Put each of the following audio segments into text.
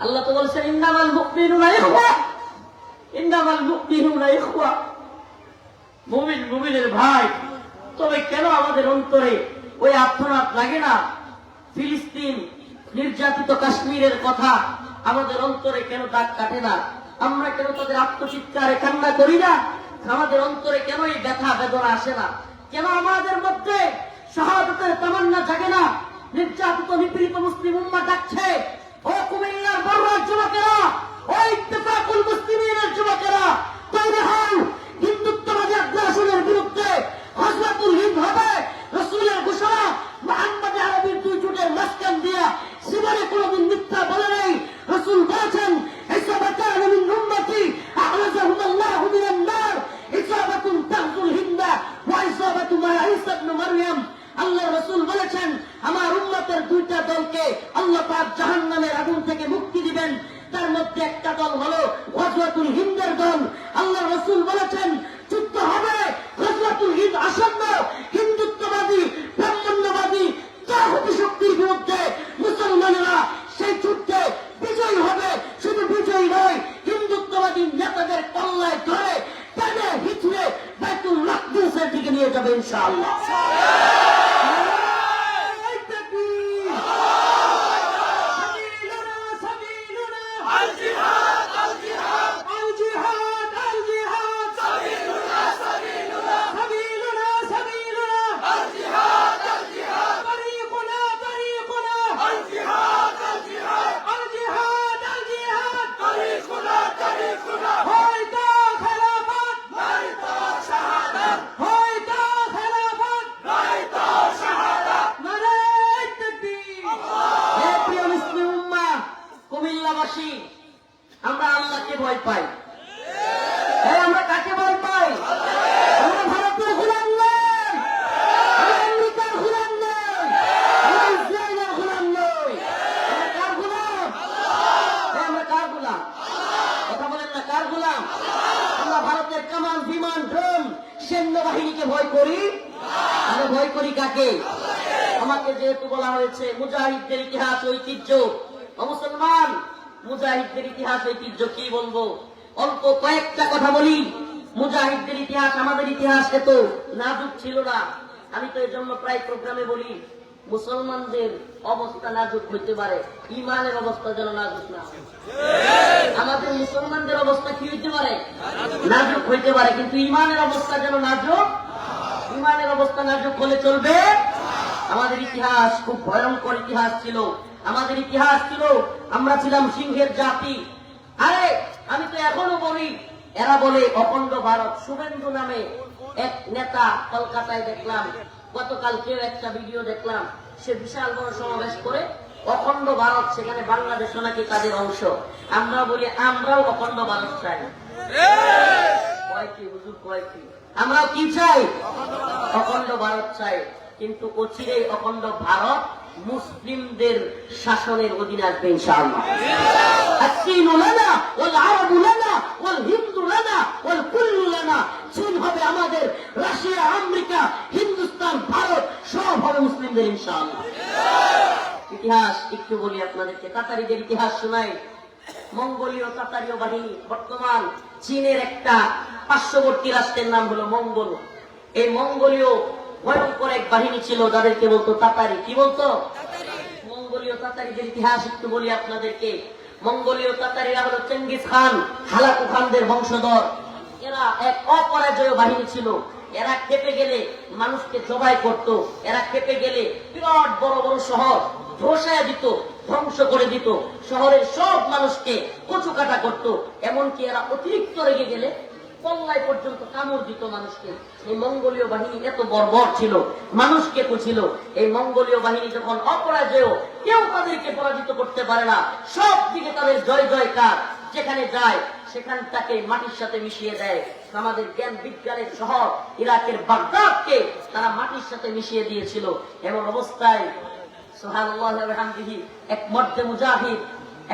আল্লাহ তো বলছেন, ইন্নামাল মুমিনুনা ইখওয়া। ইন্নামাল মুমিনুনা ইখওয়া। মুমিন, মুমিনের ভাই, তবে কেন আমাদের অন্তরে ওই আত্মনাথ লাগে না? ফিলিস্তিন, নির্যাতিত কাশ্মীরের কথা আমাদের অন্তরে কেন দাগ কাটে না? আমরা কেন তাদের আত্মচিৎকারে কান্না করি না? আমাদের অন্তরে কেন এই ব্যথা বেদনা আসে না? কেন আমাদের মধ্যে শাহাদতের তামান্না জাগে না? নির্যাতিত, নিপীড়িত মুসলিম উম্মা ডাকছে ও কুমিল্লার বড় যুবকেরা, ও ইত্তেফাকুল মুসলিমের যুবকেরা, তৈরি হও। হিন্দুত্ববাদী আগ্রাসনের বিরুদ্ধে হজরতুল হিন্দ হবে। রসুলের ঘোষণা, মোহাম্মদ আরবির দুই জুটের মাঝখান দিয়া জীবনে কোনদিন মিথ্যা বলে নাই। রসুল বলেছেন, ইসাবাতান মিন উম্মতি আখরাজাহুমুল্লাহু মিনান নার। ইসাবাতুন তাহজুল হিন্দা ওয়া ইসাবাতু মা ঈসা ইবনে মারইয়াম। আল্লাহ রসুল বলেছেন, আমার উম্মতের দুইটা দলকে আল্লাহ পাক জাহান্নামের দল হলো গজওয়াতুল হিন্দের দল। আল্লাহ রসুল বলেছেন যুদ্ধ হবে গজওয়াতুল হিন্দ আসন্ন হিন্দুত্ববাদী ব্রাহ্মণ্যবাদী চাহুতি শক্তির বিরুদ্ধে মুসলমানেরা সেই যুদ্ধে বিজয়ী হবে শুধু বিজয়ী নয় হিন্দুত্ববাদী নেতাদের কল্লায় ধরে টেনে হিচড়ে বাইতুল মাকদিসের দিকে নিয়ে যাবে ইনশাআল্লাহ হে প্রিয় মুসলিম উম্মা, কুমিল্লাবাসী আমরা আল্লাহকে ভয় পাই হ্যাঁ আমরা কাকে ভয় পাই আমরা ভারতের গোলাম নই আমরা আমেরিকার গোলাম নই আমরা ইসরায়েলের গোলাম নই আমরা কার গোলাম হ্যাঁ, আমরা কার গোলাম কথা বলেন না কার গোলাম আমরা ভারতের কামান বিমান ড্রোন সৈন্যবাহিনীকে ভয় করি আমরা ভয় করি কাকে আমাকে যেহেতু বলা হয়েছে মুজাহিদদের ইতিহাস ঐতিহ্য ও মুসলমান মুজাহিদদের ইতিহাস ঐতিহ্য কি বলব অল্প কয়েকটা কথা বলি মুজাহিদদের ইতিহাস আমাদের ইতিহাস এত নাজুক ছিল না আমি তো এই জন্য প্রায় প্রোগ্রামে বলি, মুসলমানদের অবস্থা নাজুক হইতে পারে, ইমানের অবস্থা যেন নাজুক না আমাদের মুসলমানদের অবস্থা কি হইতে পারে? নাজুক হইতে পারে, কিন্তু ইমানের অবস্থা যেন নাজুক? ইমানের অবস্থা নাজুক হলে চলবে? আমাদের ইতিহাস খুব ভয়ঙ্কর ইতিহাস ছিল। আমাদের ইতিহাস ছিল, আমরা ছিলাম সিংহের জাতি। আরে, আমি তো এখনও বলি, এরা বলে অখণ্ড ভারত শুভেন্দু নামে এক নেতা কলকাতায় দেখলাম। গতকালকেও একটা ভিডিও দেখলাম, সে বিশাল বড় সমাবেশ করে অখণ্ড ভারত, সেখানে বাংলাদেশ নাকি তাদের অংশ। আমরা বলি, আমরাও অখণ্ড ভারত চাই। কয় কি, হুজুর কয় কি? আমরাও কি চাই? অখণ্ড ভারত চাই। কিন্তু অচিরেই অখণ্ড ভারত মুসলিমদের শাসনের অধীনে আসবে ইনশাআল্লাহ الصين لنا والعرب لنا والهند لنا والكل لنا চীন হবে আমাদের রাশিয়া আমেরিকা হিন্দুস্তান ভারত সব হবে মুসলিমদের ইনশাআল্লাহ ইতিহাস একটু বলি আপনাদেরকে তাতারিদের ইতিহাস শোনাই মঙ্গোলীয় তাতারীয় বাহিনী বর্তমান চীনের একটা পার্শ্ববর্তী রাষ্ট্রের নাম হলো মঙ্গল এই মঙ্গোলীয় ভয়ঙ্কর এক বাহিনী ছিল যাদেরকে বলতো তাতারি। কি বলতো? মঙ্গোলীয় তাতারিদের ইতিহাস একটু বলি আপনাদেরকে। মঙ্গোলীয় তাতারিরা হলো চেঙ্গিস খান হালাকু খানদের বংশধর। এরা এক অপরাজয় বাহিনী ছিল। এরা খেপে গেলে মানুষকে জবাই করত। এরা খেপে গেলে বিরাট বড় বড় শহর ধসায় দিত ধ্বংস করে দিত। শহরের সব মানুষকে কচু কাটা করত। এমনকি এরা অতিরিক্ত রেগে গেলে পল্লায় পর্যন্ত কামড় দিত মানুষকে। এই মঙ্গোলীয় বাহিনী এত বর্বর ছিল মানুষকে কুছিল এই মঙ্গোলীয় বাহিনী যখন অপরাজেয়, কেউ তাদেরকে পরাজিত করতে পারে না। সব দিকে তাদের জয় জয়কার। যেখানে যায় সেখান তাকে মাটির সাথে মিশিয়ে দেয়। আমাদের জ্ঞান বিজ্ঞানের শহর ইরাকের বাগদাদকে তারা মাটির সাথে মিশিয়ে দিয়েছিল। এমন অবস্থায় হামদিহি এক মর্দে মুজাহিদ,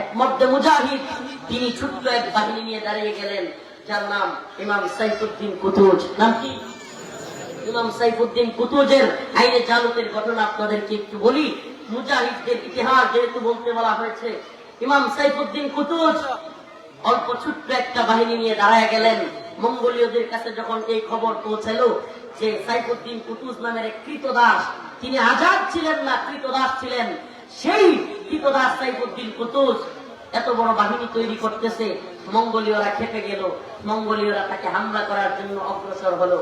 এক মর্দে মুজাহিদ, তিনি ছোট্ট এক বাহিনী নিয়ে দাঁড়িয়ে গেলেন। যার নাম ইমাম সাইফুদ্দিন কুতুজ। নাম কি? ইমাম সাইফুদ্দিন কুতুজের আইনে জালুতের ঘটনা আপনাদেরকে একটু বলি। মুজাহিদদের ইতিহাস যেহেতু বলতে বলা হয়েছে, ইমাম সাইফুদ্দিন কুতুজ অল্প ছোট্ট একটা বাহিনী নিয়ে দাঁড়ায় গেলেন। মঙ্গোলীয়দের কাছে যখন এই খবর পৌঁছাল যে সাইফুদ্দিন কুতুজ নামের এক কৃতদাস, তিনি আজাদ ছিলেন না কৃতদাস ছিলেন, সেই কৃতদাস সাইফুদ্দিন কুতুজ এত বড় বাহিনী তৈরি করতেছে, মঙ্গোলীয়রা খেপে গেল। মঙ্গোলীয়রা তাকে হামলা করার জন্য অগ্রসর হলো।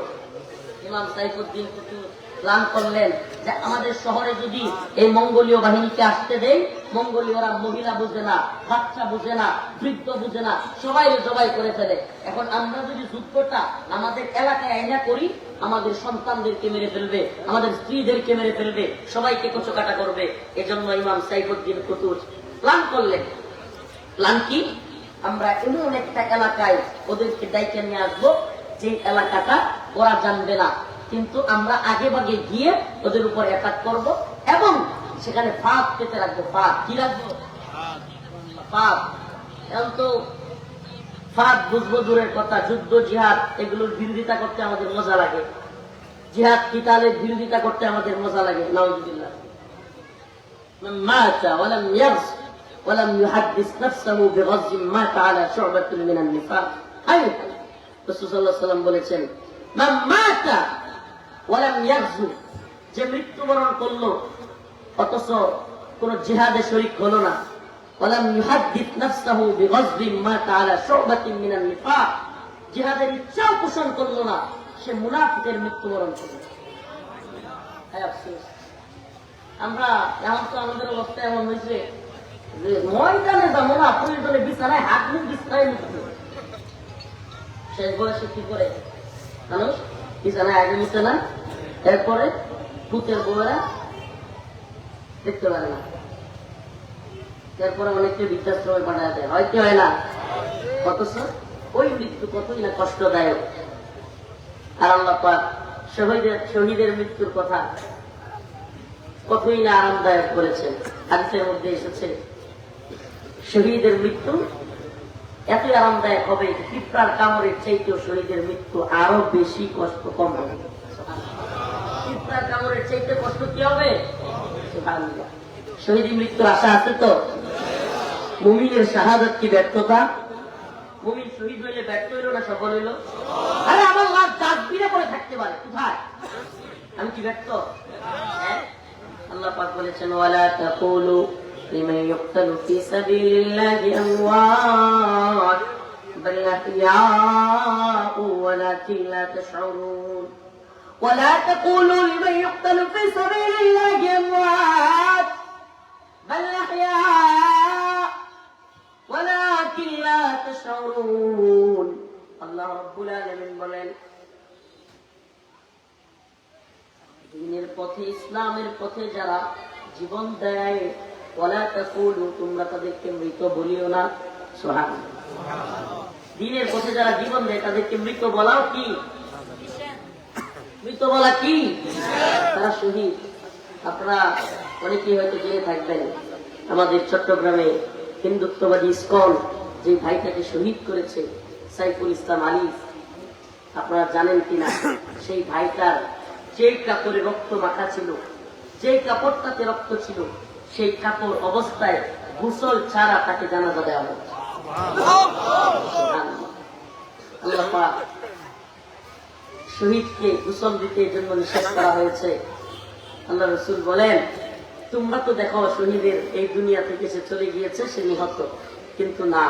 ইমাম সাইফুদ্দিন কুতুব প্ল্যান করলেন যে আমাদের শহরে যদি এই মঙ্গোলীয় বাহিনীকে আসতে দেই মঙ্গোলীয়রা মহিলা বুঝে না, বাচ্চা বুঝে না, বৃদ্ধ বুঝে না, সবাই জবাই করে ফেলে। এখন আমরা যদি যুদ্ধটা আমাদের এলাকায় আইনা করি, আমাদের সন্তানদেরকে মেরে ফেলবে, আমাদের স্ত্রীদেরকে মেরে ফেলবে, সবাইকে কচকাটা করবে। এজন্য ইমাম সাইফুদ্দিন কুতুজ প্ল্যান করলেন। প্ল্যান কি আমরা এমন একটা এলাকায় ওদেরকে দায়িত্ব নিয়ে আসবো যে এলাকাটা ওরা জানবে না কিন্তু আমরা আগে ভাগে গিয়ে ওদের উপর অ্যাটাক করব এবং সেখানে ফাঁদ পেতে রাখবো ফাঁদ কি রাখবো ফাঁদ এখন তো ফাঁদ বুঝবো দূরের কথা যুদ্ধ জিহাদ এগুলোর বিরোধিতা করতে আমাদের মজা লাগে জিহাদ কিতালের বিরোধিতা করতে আমাদের মজা লাগে নাউজুবিল্লাহ من مات ولم يغز ولم يحدث نفسه بغز مات على شعبة من النفاق أيضا রসুল সাল্লাহ সাল্লাম বলেছেন মান মাতা ওয়ালাম ইয়াগজু যে মৃত্যুবরণ করলো অথচ কোন জিহাদে শরিক হলো না ওয়ালাম ইউহাদ্দিস নাফসাহু বিগজবিন মাতা আলা শুবাতিন মিনান নিফাক জিহাদের ইচ্ছাও পোষণ করলো না সে মুনাফিকের মৃত্যুবরণ করলো হায় আফসোস আমরা এখন তো আমাদের অবস্থা এমন হয়েছে যে করে? এরপরে ভূতের বউয়েরা দেখতে পারে না। এরপরে অনেককে বৃদ্ধাশ্রমে হয় কি হয় না? অথচ ওই মৃত্যু কতই না কষ্টদায়ক। আর আল্লাহ পাক শহীদের শহীদের মৃত্যুর কথা কতই না আরামদায়ক করেছেন। হাদিসের মধ্যে এসেছে শহীদের মৃত্যু। এতই আরামদায়ক হবে পিঁপড়ার কামড়ের চাইতেও শহীদের মৃত্যু আরও বেশি কষ্ট কম হবে। পিঁপড়ার কামড়ের চাইতে কষ্ট কি হবে? শহীদ মৃত্যুর আশা আছে তো? মুমিনের শাহাদত কি ব্যর্থতা? মুমিন শহীদ হইলে ব্যর্থ হইল না সফল হইল? আরে আমার লাভ ডাস্টবিনে করে থাকতে পারে, কোথায়? আমি কি ব্যর্থ? হ্যাঁ? আল্লাহ পাক বলেছেন, ওয়ালা তাকুলু লিমান ইউকতালু ফি সাবিলিল্লাহি আমওয়াত বাল আহইয়াউ ওয়ালাকিন লা তাশউরুন ولا تقولوا لمن يقتل في سبيل الله اموات بل احياء ولكن لا تشعرون الله رب العالمين বলেন দিনের পথে ইসলামের পথে যারা জীবন দেয় তোমরা তাদেরকে মৃত বলিও না। সোহান দিনের পথে যারা জীবন দেয়, তাদেরকে মৃত বলাও কি? মৃত বলা কি? তারা শহীদ। আপনারা অনেকেই হয়তো জেনে থাকবেন, আমাদের চট্টগ্রামে হিন্দুত্ববাদী স্কল যে ভাইটাকে শহীদ করেছে, সাইফুল ইসলাম আলী, আপনারা জানেন কিনা? সেই ভাইটার যেই কাপড়ে রক্ত মাখা ছিল, যেই কাপড়টাতে রক্ত ছিল সেই কাপড় অবস্থায় গোসল ছাড়া তাকে জানাজা দেওয়া শহীদকে গোসল দিতে জন্য নিষেধ করা হয়েছে। আল্লাহ রসুল বলেন, তোমরা তো দেখো শহীদের এই দুনিয়া থেকে সে চলে গিয়েছে, সে নিহত। কিন্তু না,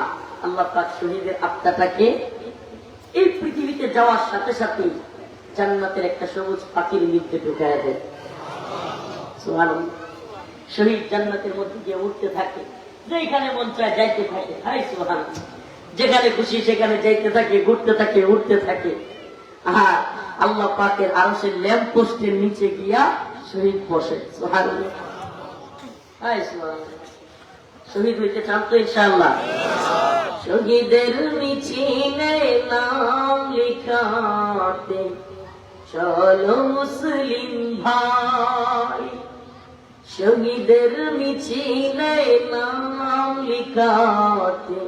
আল্লাহ পাক শহীদের আত্মাটাকে এই পৃথিবীতে যাওয়ার সাথে সাথে জান্নাতের একটা সবুজ পাখির মধ্যে ঢুকায় দেয় সুবহানাল্লাহ। শহীদ জান্নাতের মধ্যে গিয়ে উঠতে থাকে। যেখানে মন চায় যাইতে থাকে। হাই সুহান যেখানে খুশি সেখানে যাইতে থাকে, ঘুরতে থাকে উঠতে থাকে। আর আল্লাহ পাকের আরও সে ল্যাম্প পোস্টের নিচে গিয়া শহীদ বসে। সুহান হাই সুহান শহীদ হইতে চান তো ইনশাআল্লাহ। শহীদের মিছিলে নাম লিখাতে চলো মুসলিম ভাই। শহীদের মিছিলে নাম লিখাতে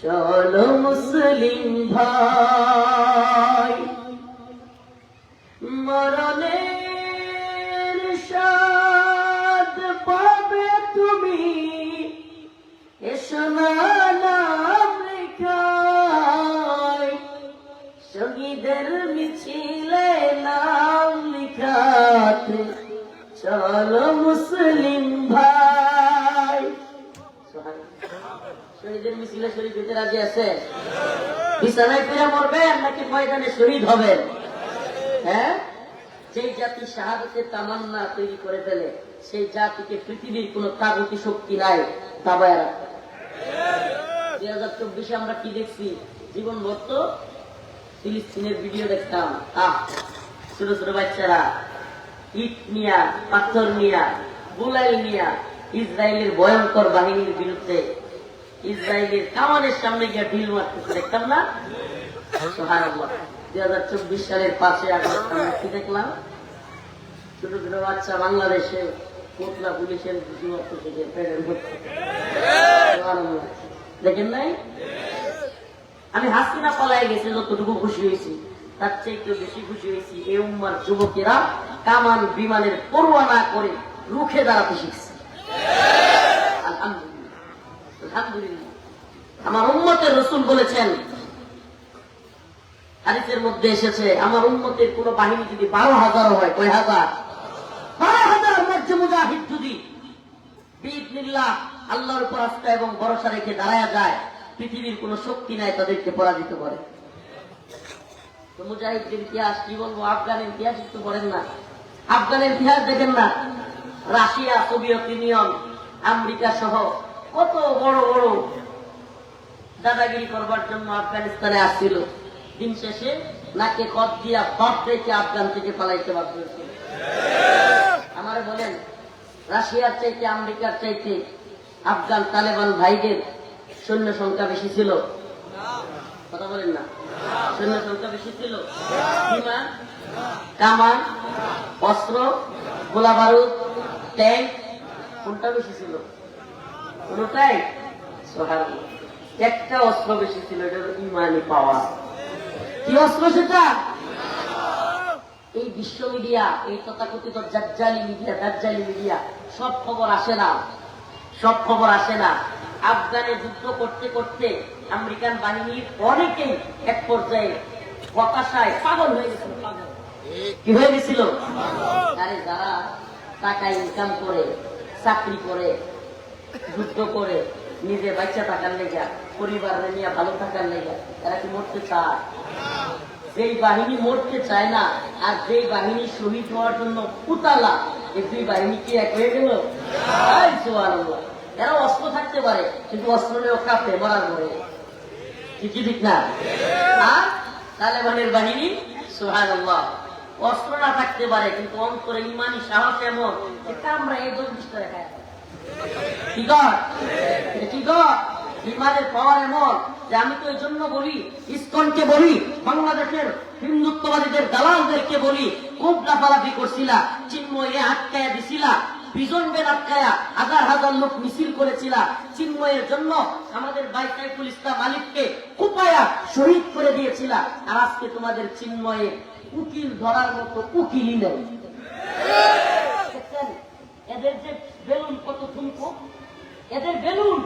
চলো মুসলিম ভাই। মরণের পাবে তুমি এ সোনা নাম লেখায়। শহীদের মিছিলে নাম লিখাতে চলো মুসলিম ভাই। শহীদের মিছিলে শহীদ হতে রাজি আছে? বিছানায় ফিরে মরবেন নাকি ময়দানে শহীদ হবেন? হ্যাঁ? যেই জাতি শাহাদতের তামান্না তৈরি করে ফেলে, সেই জাতিকে পৃথিবীর কোন তাগতি শক্তি নাই দাবায় রাখে দুই হাজার চব্বিশে আমরা কি দেখছি? জীবন ভর্ত ফিলিস্তিনের ভিডিও দেখতাম। আহ, ছোট ছোট বাচ্চারা। ইট নিয়া, পাথর নিয়া বুলাইল নিয়া ইসরায়েলের ভয়ঙ্কর বাহিনীর বিরুদ্ধে ইসরায়েলের কামানের সামনে গিয়ে ঢিল মারতেছে দেখতাম না? দুই হাজার চব্বিশ সালের পাঁচে আগস্ট আমরা কি দেখলাম? ছোট ছোট বাচ্চা বাংলাদেশে কোটলা পুলিশের যুবক থেকে পেটের মধ্যে দেখেন নাই? আমি হাসিনা পালাই গেছি, যতটুকু খুশি হয়েছি। তার চাইতে বেশি খুশি হয়েছি। এই উম্মার যুবকেরা কামান বিমানের পড়ুয়া না করে রুখে দাঁড়াতে শিখছে। আমার উম্মতের রসুল বলেছেন, হাদিসের মধ্যে এসেছে, আমার উন্মতের কোন বাহিনী যদি বারো হাজার হয়, কয় হাজার? বারো হাজার মধ্যে মুজাহিদ যদি বিইদনিল্লাহ আল্লাহর উপর আস্থা এবং ভরসা রেখে দাঁড়ায় যায়, পৃথিবীর কোন শক্তি নাই তাদেরকে পরাজিত করে। তো মুজাহিদের ইতিহাস, কি বলব, আফগানের ইতিহাস একটু পড়েন না। আফগানের ইতিহাস দেখেন না? রাশিয়া, সোভিয়েত ইউনিয়ন, আমেরিকা সহ কত বড় বড় দাদাগিরি করবার জন্য আফগানিস্তানে আসছিল। দিন শেষে নাকে কদ দিয়া বাপ রেখে আফগান থেকে পালাইতে বাধ্য হয়েছিল আমারে বলেন, রাশিয়ার চাইতে, আমেরিকার চাইতে আফগান তালেবান ভাইদের সৈন্য সংখ্যা বেশি ছিল? কথা বলেন না। সৈন্য সংখ্যা বেশি ছিল? কামান? অস্ত্র? গোলা বারুদ? ট্যাঙ্ক? কোনটা বেশি ছিল? কোনটাই? একটা অস্ত্র বেশি ছিল, এটা ইমানি পাওয়া কি অস্ত্র সেটা? এই বিশ্ব মিডিয়া, এই তথাকথিত জাজ্জালি মিডিয়া, দাজ্জালি মিডিয়া, সব খবর আসে না। সব খবর আসে না। আফগানে যুদ্ধ করতে করতে আমেরিকান বাহিনীর অনেকেই এক পর্যায়ে হতাশায় পাগল হয়ে গেছিল। কি হয়ে গেছিল? আরে যারা টাকা ইনকাম করে, চাকরি করে, যুদ্ধ করে, নিজে বাচ্চা থাকার লেগা, পরিবারের নিয়ে ভালো থাকার লেগা, এরা কি মরতে চায়? যেই বাহিনী মরতে চায় না, আর যেই বাহিনী শহীদ হওয়ার জন্য উতালা, এই দুই বাহিনী কি এক হয়ে গেল। এরা অস্ত্র থাকতে পারে, কিন্তু অস্ত্র নিয়েও কাঁপে মরার মরে ঠিকই ঠিক না? আর তালেবানের বাহিনী সুহান অস্ত্র না থাকতে পারে, কিন্তু অন্তরে ইমানি সাহস এমন এটা আমরা এই দোষ বিস্তার দেখায় কি কর এটা কি কর ইমানের পাওয়ার এমন আমি তো এই জন্য বলি, ইস্কনকে বলি, বাংলাদেশের হিন্দুত্ববাদীদের দালালদেরকে বলি, খুব লাফালাফি করছিলা, চিন্ময়ে আটকায়া দিছিলা বিজন বেন আটকায়া হাজার হাজার লোক মিছিল করেছিলা। চিন্ময়ের জন্য আমাদের বাইকাইফুল ইসলাম আলিফকে কুপায়া শহীদ করে দিয়েছিলা। আর আজকে তোমাদের চিন্ময়ে উকিল ধরার মতো উকিলই নেই। এদের যে বেলুন কত ঠুনকো? এদের বেলুন,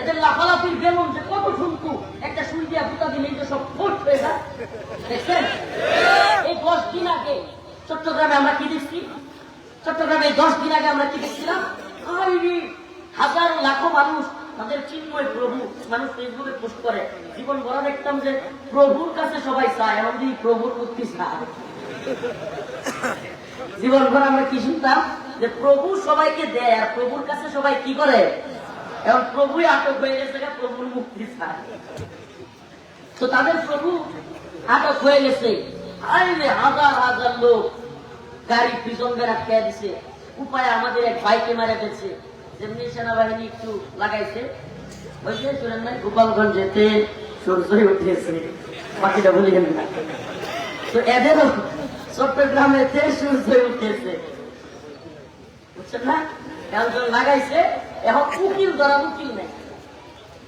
এদের লাফালাফির বেলুন যে কত ঠুনকু? একটা সুই দিয়া বুতা দিলেই যে সব ফোট হয়ে যায়। দেখছেন? এই দশ দিন আগে চট্টগ্রামে আমরা কি দেখছি? চট্টগ্রামে দশ দিন আগে আমরা কি দেখছিলাম? হাজার লাখো মানুষ তাদের চিন্ময় প্রভু, মানুষ ফেসবুকে পোস্ট করে, জীবন ভরা দেখতাম যে প্রভুর কাছে সবাই চায় এমন দিন প্রভুর মুক্তি চায়। জীবন ভর আমরা কি শুনতাম? যে প্রভু সবাইকে দেয়, আর প্রভুর কাছে সবাই কি করে? এবং প্রভুই আটক হয়ে গেছে প্রভুর মুক্তি চায়। তো তাদের প্রভু আটক হয়ে গেছে। হাজার হাজার লোক গাড়ি পিছন আটকে দিছে। উপায় আমাদের এক বাইকে মারা গেছে যেমনি সেনাবাহিনী একটু লাগাইছে। শুনেন না গোপালগঞ্জেতে সরষই উঠেছে বাকিটা বলিলেন না। তো বুঝছেন না? এখন লাগাইছে, এখন উকিল ধরা উকিল নাই।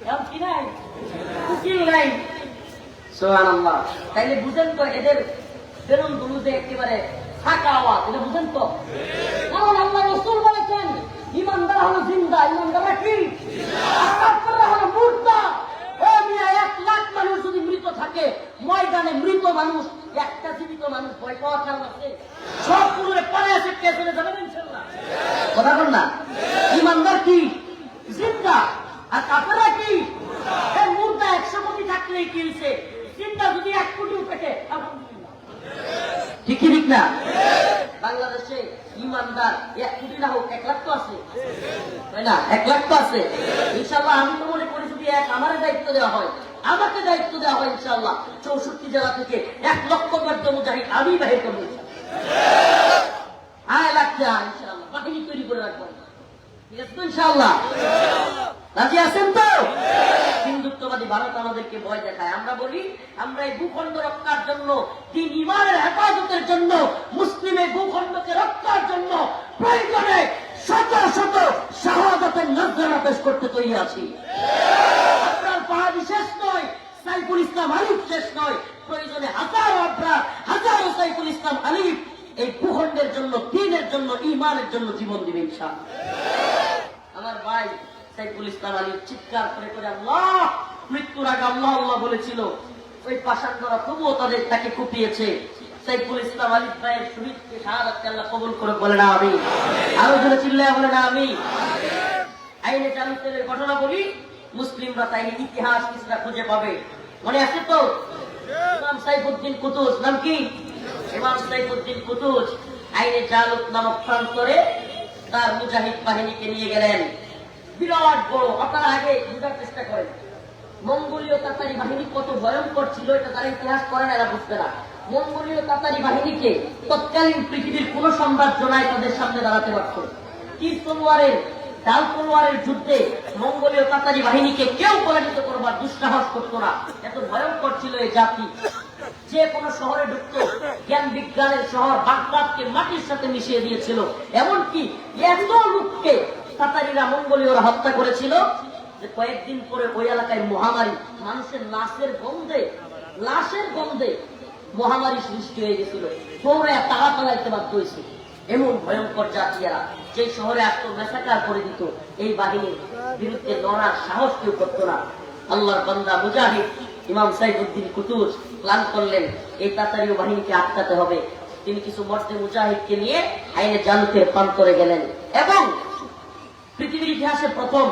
এখন কি নাই? উকিল নাই। সোহান তাইলে বুঝেন তো এদের বেলুনগুলো একেবারে ফাঁকা আওয়াজ, এটা বুঝেন তো? কারণ আল্লাহ রসুল বলেছেন, ইমানদার হলো জিন্দা ইমানদাররা কি হলো মুর্দা ও মিয়া, এক লাখ মানুষ যদি মৃত থাকে, ময়দানে মৃত মানুষ, একটা জীবিত মানুষ ভয় পাওয়ার কারণ আছে। সব পুরো পরে আছে কে চলে যাবেন ইনশাল্লাহ কথা বল না? ইমানদার কি? জিন্দা। আর কাফেররা কি? মুর্দা একশো কোটি থাকলেই কি হয়েছে জিন্দা যদি এক কোটি থাকে আলহামদুলিল্লাহ। ঠিক কি ঠিক না? বাংলাদেশে ইমানদার এক কোটি না হোক এক লাখ তো আছে। তাই না? এক লাখ তো আছে। ইনশাল্লাহ আমি তো মনে করি যদি এক আমারে দায়িত্ব দেওয়া হয়, আমাকে দায়িত্ব দেওয়া হয় ইনশাল্লাহ চৌষট্টি জেলা থেকে এক লক্ষ বাদ্য মুজাহিদ আমি বাহির করব। আয় লাগছে ইনশাল্লাহ বাহিনী তৈরি করে রাখব। ইনশাল্লাহ রাজি আছেন তো? হিন্দুত্ববাদী ভারত আমাদেরকে ভয় দেখায়। আমরা বলি, আমরা এই ভূখণ্ড রক্ষার জন্য তিন ইমানের হেফাজতের জন্য মুসলিমের ভূখণ্ডকে রক্ষার জন্য প্রয়োজনে শত শত শাহাদাতের নজরানা পেশ করতে তৈরি আছি। আপনার পাহাড়ি শেষ নয়, সাইফুল ইসলাম আলিফ শেষ নয়, প্রয়োজনে হাজারো আপনার হাজারো সাইফুল ইসলাম আলিফ এই ভূখণ্ডের জন্য, দিনের জন্য, ইমানের জন্য জীবন দিবে ইনশাআল্লাহ। আমার ভাই সাইফুল ইসলাম আলী চিৎকার করে করে আল্লাহ, মৃত্যুর আগে আল্লাহ আল্লাহ বলেছিল, ওই পাশানরা তবুও তাদের তাকে কুপিয়েছে। সাইফুল ইসলাম আলী ভাইয়ের শহীদকে শাহাদাতকে আল্লাহ কবুল করে বলে না আমি। আরও জোরে চিল্লায় বলে না আমি। আইনে জামিতের ঘটনা বলি, মুসলিমরা তাই ইতিহাস কিছুটা খুঁজে পাবে। মনে আছে তো? ইমাম সাইফুদ্দিন কুতুজ, নাম কি? ইমাম সাইফুদ্দিন কুতুজ, আইনে জালুত নামক প্রান্তরে তার মুজাহিদ বাহিনীকে নিয়ে গেলেন। বিরাট বড় আপনারা আগে বুঝার চেষ্টা করেন মঙ্গোলীয় তাতারি বাহিনী কত ভয়ঙ্কর ছিল, এটা তারা ইতিহাস করেন এরা বুঝতে না। মঙ্গোলীয় তাতারি বাহিনীকে তৎকালীন পৃথিবীর কোন সাম্রাজ্য নাই তাদের সামনে দাঁড়াতে পারত। তীর তলোয়ারের, ডাল তলোয়ারের যুদ্ধে মঙ্গোলীয় তাতারি বাহিনীকে কেউ পরাজিত করবার দুঃসাহস করতো না। এত ভয়ঙ্কর ছিল এই জাতি। যে কোনো শহরে ঢুকতো, জ্ঞান বিজ্ঞানের শহর বাগদাদকে মাটির সাথে মিশিয়ে দিয়েছিল। এমনকি এত লোককে তাতারিরা মঙ্গোলীয়রা হত্যা করেছিল যে কয়েকদিন পরে ওই এলাকায় মহামারী। মানুষের লাশের গন্ধে লাশের গন্ধে মহামারী সৃষ্টি হয়ে গেছিল। তোমরা তাড়া পালাইতে বাধ্য হয়েছে। এমন ভয়ঙ্কর জাতীয়রা যে শহরে আসতো মেসাকার করে দিত, এই বাহিনীর বিরুদ্ধে লড়ার সাহস কেউ করতো না। আল্লাহর বান্দা মুজাহিদ ইমাম সাইফুদ্দিন কুতুজ প্ল্যান করলেন, এই তাতারীয় বাহিনীকে আটকাতে হবে। তিনি কিছু মর্দে মুজাহিদকে নিয়ে আইনে জালুকের প্রান্তরে গেলেন এবং ইতিহাসে প্রথম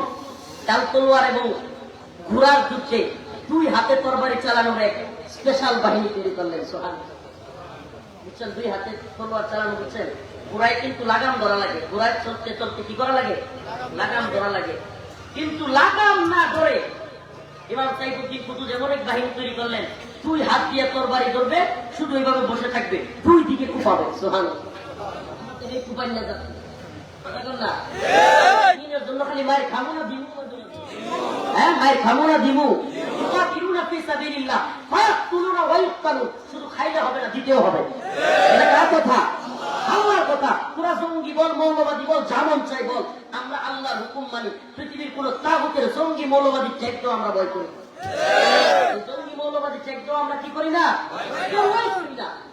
ডাল তলোয়ার এবং ঘোড়ার যুদ্ধে দুই হাতে তরবারি চালানোর এক স্পেশাল বাহিনী তৈরি করলেন সোহান বুঝছেন? দুই হাতে তলোয়ার চালানো, বুঝছেন? ঘোড়ায় কিন্তু লাগাম ধরা লাগে। ঘোড়ায় চলতে চলতে কি করা লাগে? লাগাম ধরা লাগে। কিন্তু লাগাম না ধরে ইমাম সাইফুদ্দিন কুতুজ এমন এক বাহিনী তৈরি করলেন, দুই হাত দিয়ে তরবারি ধরবে, শুধু এইভাবে বসে থাকবে, দুই দিকে কুপাবে সোহান এই কুপাই না যাচ্ছে। জন্য খালি মায়ের খামো আমরা আল্লাহর হুকুম মানি পৃথিবীর আমরা ভয় করি জঙ্গি মৌলবাদী না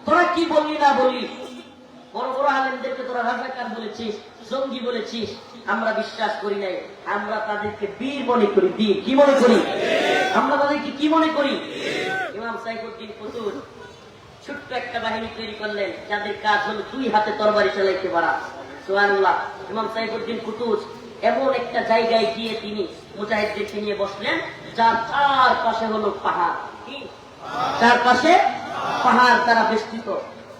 তোরা কি বললি না বললি বড় বড় আলেমদেরকে তোরা রাজাকার বলেছিস। জঙ্গি বলেছিস, আমরা বিশ্বাস করি নাই। আমরা তাদেরকে বীর মনে করি। বীর, কি মনে করি? আমরা তাদেরকে কি মনে করি? ইমাম সাইফুদ্দিন কুতুর ছোট্ট একটা বাহিনী তৈরি করলেন, যাদের কাজ হলো দুই হাতে তরবারি চালাইতে পারা। সুবহানাল্লাহ। ইমাম সাইফুদ্দিন কুতুজ এমন একটা জায়গায় গিয়ে তিনি মুজাহিদদেরকে নিয়ে বসলেন, যার চার পাশে হলো পাহাড়। চার পাশে পাহাড় তারা বেষ্টিত।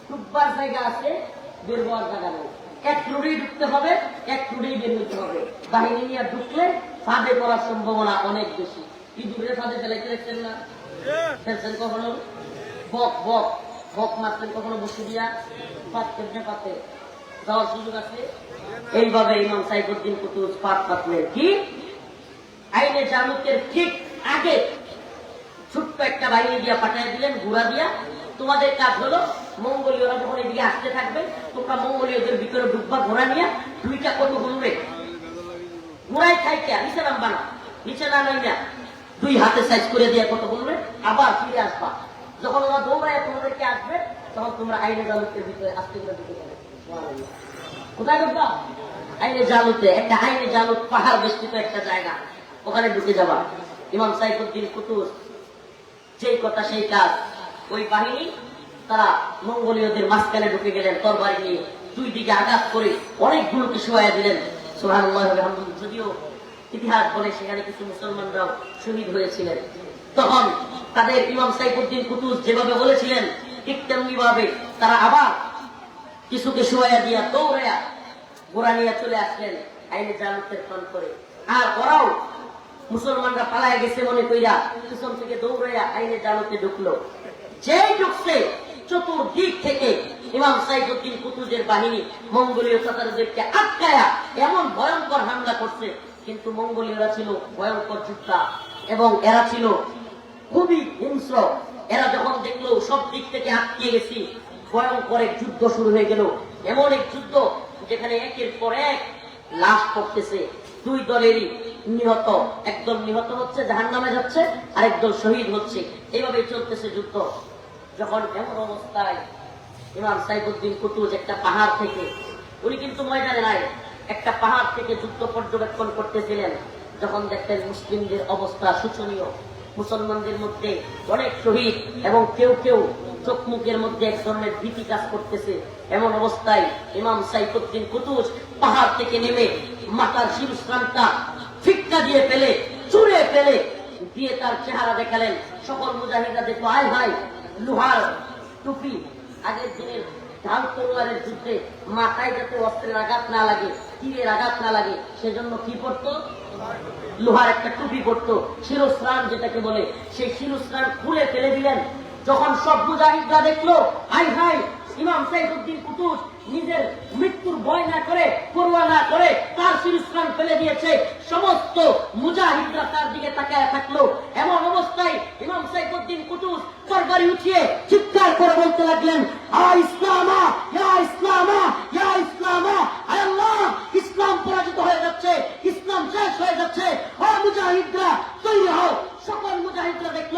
ডুববার জায়গা আছে বের জায়গা নেই। এক রুড়ি ঢুকতে হবে, এক রুড়ি বের হইতে হবে। বাহিনী নিয়ে ঢুকলে ফাঁদে পড়ার সম্ভাবনা অনেক বেশি। ইঁদুরের ফাঁদে ফেলাইতে দেখছেন না? ফেলছেন কখনো? বক বক বক মারতেন কখনো বসে দিয়া? পাততেন না পাতে যাওয়ার সুযোগ আছে? এইভাবে ইমাম সাইফুদ্দিন কুতুজ পাত পাতলেন কি? আইনে জালুকের ঠিক আগে ছোট্ট একটা বাহিনী দিয়া পাঠিয়ে দিলেন ঘোড়া দিয়া। তোমাদের কাজ হলো মঙ্গলীয়রা যখন এদিকে আসতে থাকবে, তোমরা মঙ্গলীয়দের ভিতরে ঢুকবা, ঘোড়া নিয়ে, দুইটা কত ঘুরবে ঘোড়ায় খাইতে নিচে নামবা না। নিচে না নামিয়া দুই হাতে সাইজ করে দিয়ে কত গুনবে আবার ফিরে আসবা। যখন ওরা দৌড়ায় তোমাদেরকে আসবে, তখন তোমরা আইনে জালুকের ভিতরে আসতে দিতে কোথায় ঢুকবা? আইনে জালুতে একটা আইনে জালুত পাহাড় বেষ্টিত একটা জায়গা। ওখানে ঢুকে যাবা। ইমাম সাইফুদ্দিন কুতুস যেই কথা সেই কাজ। ওই বাহিনী তারা মঙ্গোলীয়দের মাঝখানে ঢুকে গেলেন, তরবারি নিয়ে দুই দিকে আঘাত করে অনেকগুলোকে শোয়া দিলেন। সোহান যদিও ইতিহাস বলে সেখানে কিছু মুসলমানরাও শহীদ হয়েছিলেন। তখন তাদের ইমাম সাইফুদ্দিন কুতুস যেভাবে বলেছিলেন, ঠিক তেমনি ভাবে তারা আবার কিছুকে শোয়া দিয়া দৌড়াইয়া গোড়া নিয়ে চলে আসলেন, আইনে জালুতের ফোন করে। আর ওরাও মুসলমানরা পালায় গেছে মনে কইরা পিছন থেকে দৌড়াইয়া আইনে জালুতে ঢুকলো। যেই ঢুকছে চতুর্দিক থেকে ইমাম সাইফুদ্দিন কুতুজের বাহিনী মঙ্গোলীয় তাতারদেরকে আটকায়া এমন ভয়ঙ্কর হামলা করছে। কিন্তু মঙ্গোলীয়রা ছিল ভয়ঙ্কর যোদ্ধা এবং এরা ছিল খুবই হিংস্র। এরা যখন দেখল, সব দিক থেকে আটকে গেছি, ভয়ঙ্কর এক যুদ্ধ শুরু হয়ে গেল। এমন এক যুদ্ধ যেখানে একের পর এক লাশ পড়তেছে। দুই দলেরই নিহত, একদল নিহত হচ্ছে জাহান নামে যাচ্ছে আর একদল শহীদ হচ্ছে। এইভাবে চলতেছে যুদ্ধ। যখন এমন অবস্থায় ইমাম সাইফুদ্দিন কুতুজ একটা পাহাড় থেকে, উনি কিন্তু ময়দানে নাই, একটা পাহাড় থেকে যুদ্ধ পর্যবেক্ষণ করতেছিলেন। যখন দেখতেন মুসলিমদের অবস্থা শোচনীয়, মুসলমানদের মধ্যে অনেক শহীদ এবং কেউ কেউ চোখ মুখের মধ্যে এক ধরনের ভীতি কাজ করতেছে। এমন অবস্থায় ইমাম সাইফুদ্দিন কুতুজ পাহাড় থেকে নেমে মাথার শিরস্থানটা ফিক্কা দিয়ে ফেলে চুড়ে ফেলে, দিয়ে তার চেহারা দেখালেন। সকল মুজাহিদরা দেখো আয় হায় লোহার টুপি। আগের দিনের ঢাল তরোয়ারের যুদ্ধে মাথায় যাতে অস্ত্রের আঘাত না লাগে, তীরের আঘাত না লাগে, সেজন্য কি পড়ত লোহার একটা টুপি পড়তো শিরস্নান যেটাকে বলে। সেই শিরস্নান খুলে ফেলে দিলেন। যখন সব মুজাহিদরা দেখল, হাই হাই, ইমাম সাইফুদ্দিন কুতুস নিজের মৃত্যুর ভয় না করে পড়ুয়া না করে তার শিরস্রান ফেলে দিয়েছে। সমস্ত মুজাহিদরা তার দিকে তাকায় থাকল। এমন অবস্থায় ইমাম সাইফুদ্দিন কুতুস তরবারি উঠিয়ে চিৎকার করে বলতে লাগলেন, আ ইসলামা, ইয়া ইসলামা ইয়া ইসলামা, আয় আল্লাহ, ইসলাম পরাজিত হয়ে যাচ্ছে, ইসলাম শেষ হয়ে যাচ্ছে। ও মুজাহিদরা, তৈরি হও। সকল মুজাহিদরা দেখল।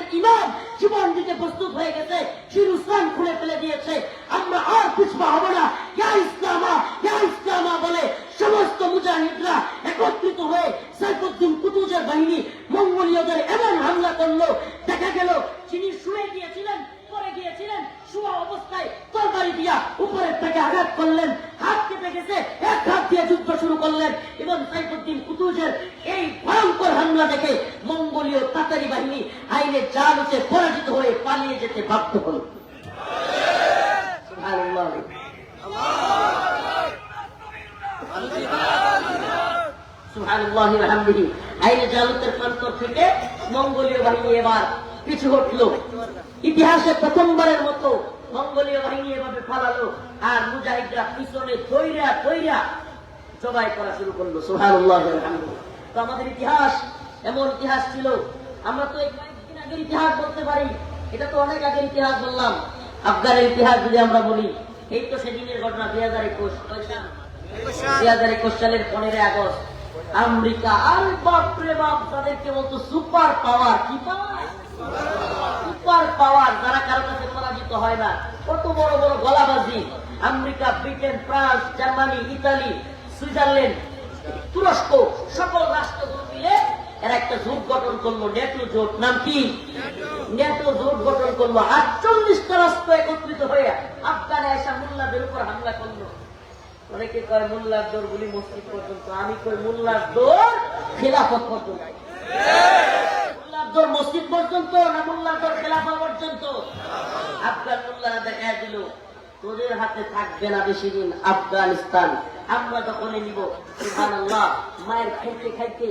আমাদের ইমাম জীবন দিতে প্রস্তুত হয়ে গেছে। শিরুস্থান খুলে ফেলে দিয়েছে। আমরা আর পিছপা হব না। ইয়া ইসলামা ইয়া ইসলামা বলে সমস্ত মুজাহিদরা একত্রিত হয়ে সাইফুদ্দিন কুতুজের বাহিনী মঙ্গোলীয়দের এমন হামলা করল। দেখা গেল, যিনি শুনে গিয়েছিলেন পরে গিয়েছিলেন? শুয়া অবস্থায় তরবারি দিয়া উপরের থেকে আঘাত করলেন, হাত কেটে গেছে, এক হাত দিয়ে যুদ্ধ শুরু করলেন। এবং সাইফুদ্দিন কুতুজের এই ভয়ঙ্কর হামলা দেখে মঙ্গোলীয় তাতারি বাহিনী আইনে জালুতে পরাজিত হয়ে পালিয়ে যেতে বাধ্য হল। আইনে জালুতের প্রান্তর থেকে মঙ্গোলীয় বাহিনী এবার পিছু হটলো। ইতিহাসে প্রথমবারের মতো মঙ্গোলীয় বাহিনী এভাবে পালালো আর মুজাহিদরা পিছনে তৈরা তৈরা জবাই করা শুরু করল, সুবহানাল্লাহ তো আমাদের ইতিহাস এমন ইতিহাস ছিল, আমরা তো এই আগের ইতিহাস বলতে পারি, এটা তো অনেক আগের ইতিহাস বললাম। আফগানের ইতিহাস যদি আমরা বলি, এই তো সেদিনের ঘটনা, দুই হাজার একুশ দুই হাজার একুশ সালের পনেরোই আগস্ট, আমেরিকা আর বাপরে বাপ, তাদেরকে বলতো, সুপার পাওয়ার, কি পাওয়ার? সুপার পাওয়ার যারা কারও কাছে পরাজিত হয় না, কত বড় বড় গলাবাজি। America, Britain, France, Germany, Italy, Switzerland, তুরস্ক, সকল রাষ্ট্রগুলো মিলে এরা একটা জোট গঠন করল, নেটো জোট। নাম কি? নেটো জোট গঠন করল। আটচল্লিশটা রাষ্ট্র একত্রিত হয়ে আফগানে এসা মোল্লাদের উপর হামলা করল। অনেকে কয়, মোল্লার দৌড় গুলি মসজিদ পর্যন্ত। আমি কই, মোল্লার দৌড় খেলাফত পর্যন্ত। দৌড় মসজিদ পর্যন্ত খেলাফা পর্যন্ত? দেখা দিল, তোদের হাতে থাকবে না বেশি দিন আফগানিস্তান। আমরা যখন নিব, সুবহানাল্লাহ, মায়ের খাইতে খাইতে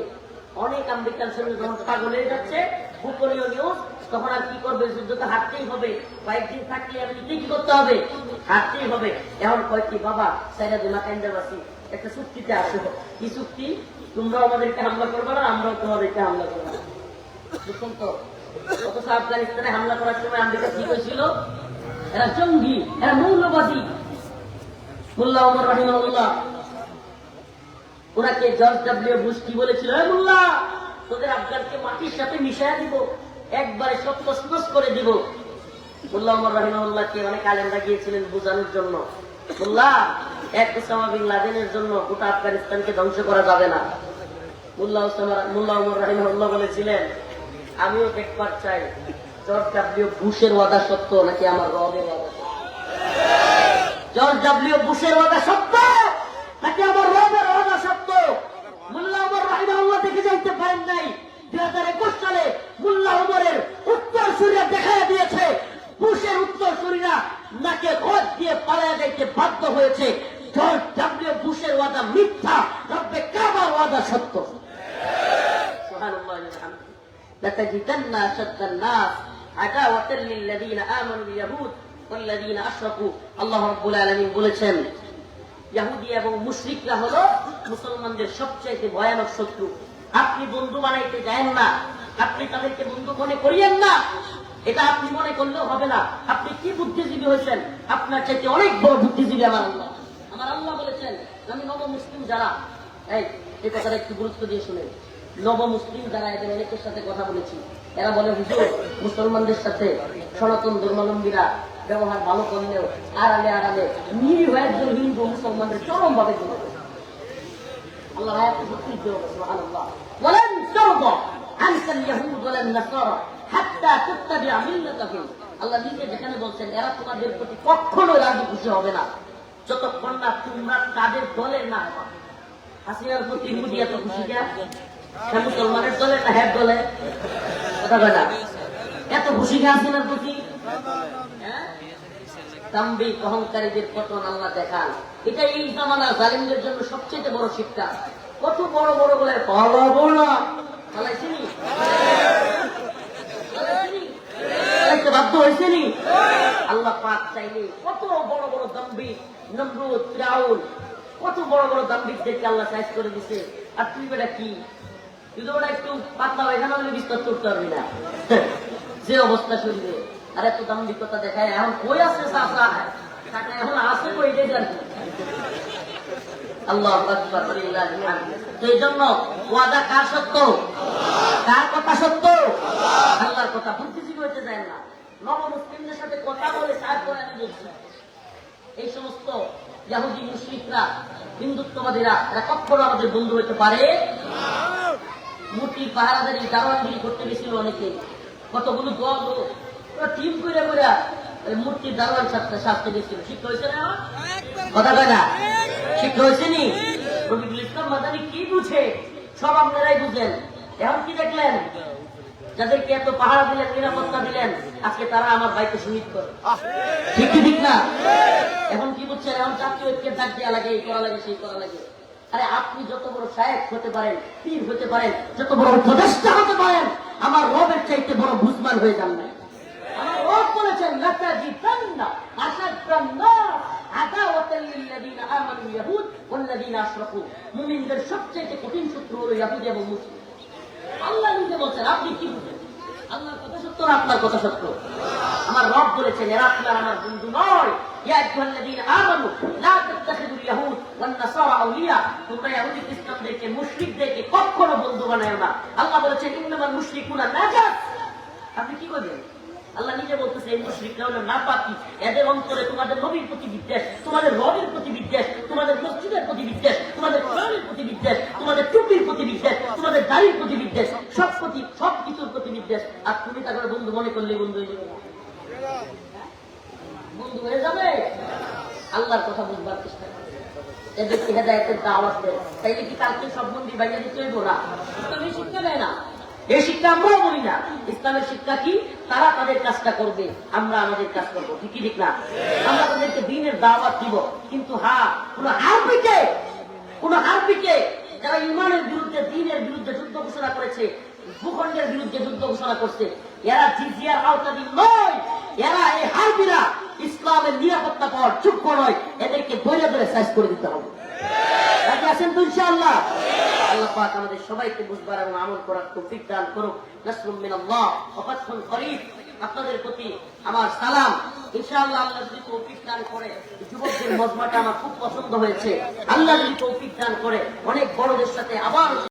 অনেক আমেরিকান সৈন্য যখন পাগল হয়ে যাচ্ছে, গোপনীয় নিউজ তখন আর কি করবে? যুদ্ধ তো হারতেই হবে। কয়েকদিন থাকলে এমনিতেই কি করতে হবে? হারতেই হবে। এখন কয়েকটি বাবা সাইরা দিমা কান্দাবাসী একটা চুক্তিতে আসো। কি চুক্তি? তোমরাও আমাদেরকে হামলা করবে না, আমরাও তোমাদেরকে হামলা করব না। এরা জঙ্গি, এরা মৌলবাদী। মোল্লা ওনাকে জর্জ ডাব্লিউ বুশ কি বলেছিল? "এ মোল্লা, তোদের আফগানকে মাটির সাথে দিব, একবারে সব তসনস করে দিব। মোল্লা ওমর রাহিমাহুল্লাহকে অনেক আলেমরা গিয়েছিলেন বোঝানোর জন্য। মোল্লা, এক ওসামা বিন লাদেনের জন্য গোটা আফগানিস্তানকে ধ্বংস করা যাবে না। মোল্লা ওসামা, মোল্লা বলেছিলেন আমিও দেখবার চাই জর্জ ডাব্লিউ বুশের ওয়াদা সত্য নাকি আমার রবের ওয়াদা সত্য? জর্জ ডাব্লিউ বুশের ওয়াদা সত্য নাকি আমার রবের ওয়াদা সত্য? মোল্লা উমর রাহিমুল্লাহ দেখে যাইতে পারেন নাই। দুই হাজার একুশ সালে মোল্লা উমরের উত্তর সুরিয়া দেখা দিয়েছে। বুশের উত্তর সুরিরা নাকে খোঁজ দিয়ে পালায় যাইতে বাধ্য হয়েছে। জর্জ ডাব্লিউ বুশের ওয়াদা মিথ্যা, রব্বে কাবার ওয়াদা সত্য। সুবহানাল্লাহ, আলহামদুলিল্লাহ। لتجدن أشد الناس عداوة للذين آمنوا اليهود والذين أشركوا الله رب العالمين বলেছেন ইহুদি এবং মুশরিকরা হলো মুসলমানদের সবচেয়ে ভয়ানক শত্রু আপনি বন্ধু বানাইতে যায়েন না আপনি তাদেরকে বন্ধু মনে করিয়েন না এটা আপনি মনে করলেও হবে না আপনি কি বুদ্ধিজীবী হয়েছেন আপনার চাইতে অনেক বড় বুদ্ধিজীবী আমার আল্লাহ আমার আল্লাহ বলেছেন আমি নব মুসলিম যারা এই এই কথাটা একটু গুরুত্ব দিয়ে শুনে নব মুসলিম যারা এদের অনেকের সাথে কথা বলেছি, এরা বলে, হুজুর, মুসলমানদের সাথে সনাতন ধর্মাবলম্বীরা ব্যবহার ভালো করলেও আড়ালে আড়ালে নিরীহ একজন হিন্দু মুসলমানদের চরম ভাবে আল্লাহ আল্লাহ নিজে যেখানে বলছেন, এরা তোমাদের প্রতি কখনো রাজি খুশি হবে না। যতক্ষণ না তোমরা তাদের দলের না হবা হাসিনার প্রতি ইহুদি এত খুশি হ্যাঁ, মুসলমানের দলে না হ্যাঁ দলে? কথা কয় না? এত খুশি কে হাসিনার প্রতি অহংকারীদের পতন আল্লাহ দেখান। এটা এই জামানা জালিমদের জন্য সবচেয়ে বড় শিক্ষা। কত বড় বড় বলে? বাধ্য হয়েছেনি আল্লাহ পাক চাইলে কত বড় বড় দাম্ভিক নমরুদ ফিরাউন কত বড় বড় দাম্ভিকদেরকে আল্লাহ সাইজ করে দিছে। আর তুই বেটা কি? তো বেটা একটু পাতলা এখানে হলে বিস্তার করতে পারবি না। যে অবস্থা শরীরে। আর এত দাম্ভিকতা দেখায়, এখন কই আছে চাষা এখন আছে কই এটাই জানি? আল্লাহ তো জন্য ওয়াদা কার সত্য? কার কথা সত্য? আল্লাহর কথা বুদ্ধিজীবী হতে যায় না। নব মুসলিমদের সাথে কথা বলে করে আমি বলছি। এই সমস্ত ইয়াহুদি মুশরিকরা, হিন্দুত্ববাদীরা, এরা কখনো আমাদের বন্ধু হতে পারে? মূর্তির পাহারাদারি দারোয়ানগিরি করতে গেছিল অনেকে। কতগুলো দল টিম করে করে মূর্তির দারোয়ান সাথে সাজতে গেছিল। শিক্ষা হয়েছে না কথা কয় না? শিক্ষা হয়েছে নি? রবিউল ইসলাম মাদানি কি বুঝে? সব আপনারাই বুঝেন। এখন কি দেখলেন? যাদেরকে এত পাহারা দিলেন, নিরাপত্তা দিলেন, আজকে তারা আমার বাইকে শহীদ করে। ঠিক ঠিক না? এখন কি বুঝছেন? এখন জাতীয় ঐক্যের ডাক দেওয়া লাগে, এই করা লাগে, সেই করা লাগে। আরে আপনি যত বড় সাহেব হতে পারেন, পীর হতে পারেন, যত বড় উপদেষ্টা হতে পারেন, আমার রবের চাইতে বড় বুঝমান হয়ে যান না আমার রব বলেছেন আদাওয়াতাল লিল্লাযিনা আমানু ইয়াহুদ ওয়াল্লাযিনা আশরাকু। মুমিনদের সবচেয়ে কঠিন শত্রু হলো ইয়াহুদি এবং আল্লাহ নিজে বলছেন, আপনি কি বুঝেন? আল্লাহর কথা সত্য আপনার কথা সত্য? আমার রব বলেছেন, এরা আপনার, আমার বন্ধু নয়। ইয়া আইয়ুহাল্লাযীনা আমানু লা তাত্তাখিযুল ইয়াহুদ ওয়ান নাসারা আউলিয়া তোমরা ইহুদি খ্রিস্টানদেরকে মুশরিকদেরকে কখনো বন্ধু বানায় না। আল্লাহ বলেছেন, ইন্নামাল মুশরিকুনা নাজাস আপনি কি করবেন? আল্লাহ নিজে বলতেছে, এই মুশরিকরা হলো নাপাকি। এদের অন্তরে তোমাদের নবীর প্রতি বিদ্বেষ, তোমাদের রবের প্রতি বিদ্বেষ, তোমাদের মসজিদের প্রতি বিদ্বেষ, তোমাদের কোরআনের প্রতি বিদ্বেষ, তোমাদের টুপির প্রতি বিদ্বেষ, তোমাদের দাড়ির প্রতি বিদ্বেষ, সব প্রতি, সব কিছুর প্রতি বিদ্বেষ। আর তুমি তাদের বন্ধু মনে করলে বন্ধু হয়ে যাবে। বন্ধু হয়ে যাবে? আল্লাহর কথা বুঝবার চেষ্টা এদেরকে হেদায়তের দাওয়াত তাইলে কি কালকে সব মন্দির বাইরে দিতে হইব না? ইসলামের শিক্ষা দেয় না। এই শিক্ষা আমরাও বলি না। ইসলামের শিক্ষা কি? তারা তাদের কাজটা করবে, আমরা আমাদের কাজ করব। ঠিক ঠিক না? আমরা তাদেরকে দিনের দাওয়াত দিব। কিন্তু হ্যাঁ কোন হারপিকে কোন হারপিকে যারা ইমানের বিরুদ্ধে, দিনের বিরুদ্ধে যুদ্ধ ঘোষণা করেছে, ভূখণ্ডের বিরুদ্ধে যুদ্ধ ঘোষণা করছে, এরা জিজিয়ার আওতাধীন নয়। এরা এই হারবিরা ইসলামের নিরাপত্তা পাওয়ার যোগ্য নয়, এদেরকে ধৈর্য ধরে শেষ করে দিতে হবে। আল্লাহ দান যদি করে আমার খুব পছন্দ হয়েছে। আল্লাহ দান করে, অনেক বড়দের সাথে আবার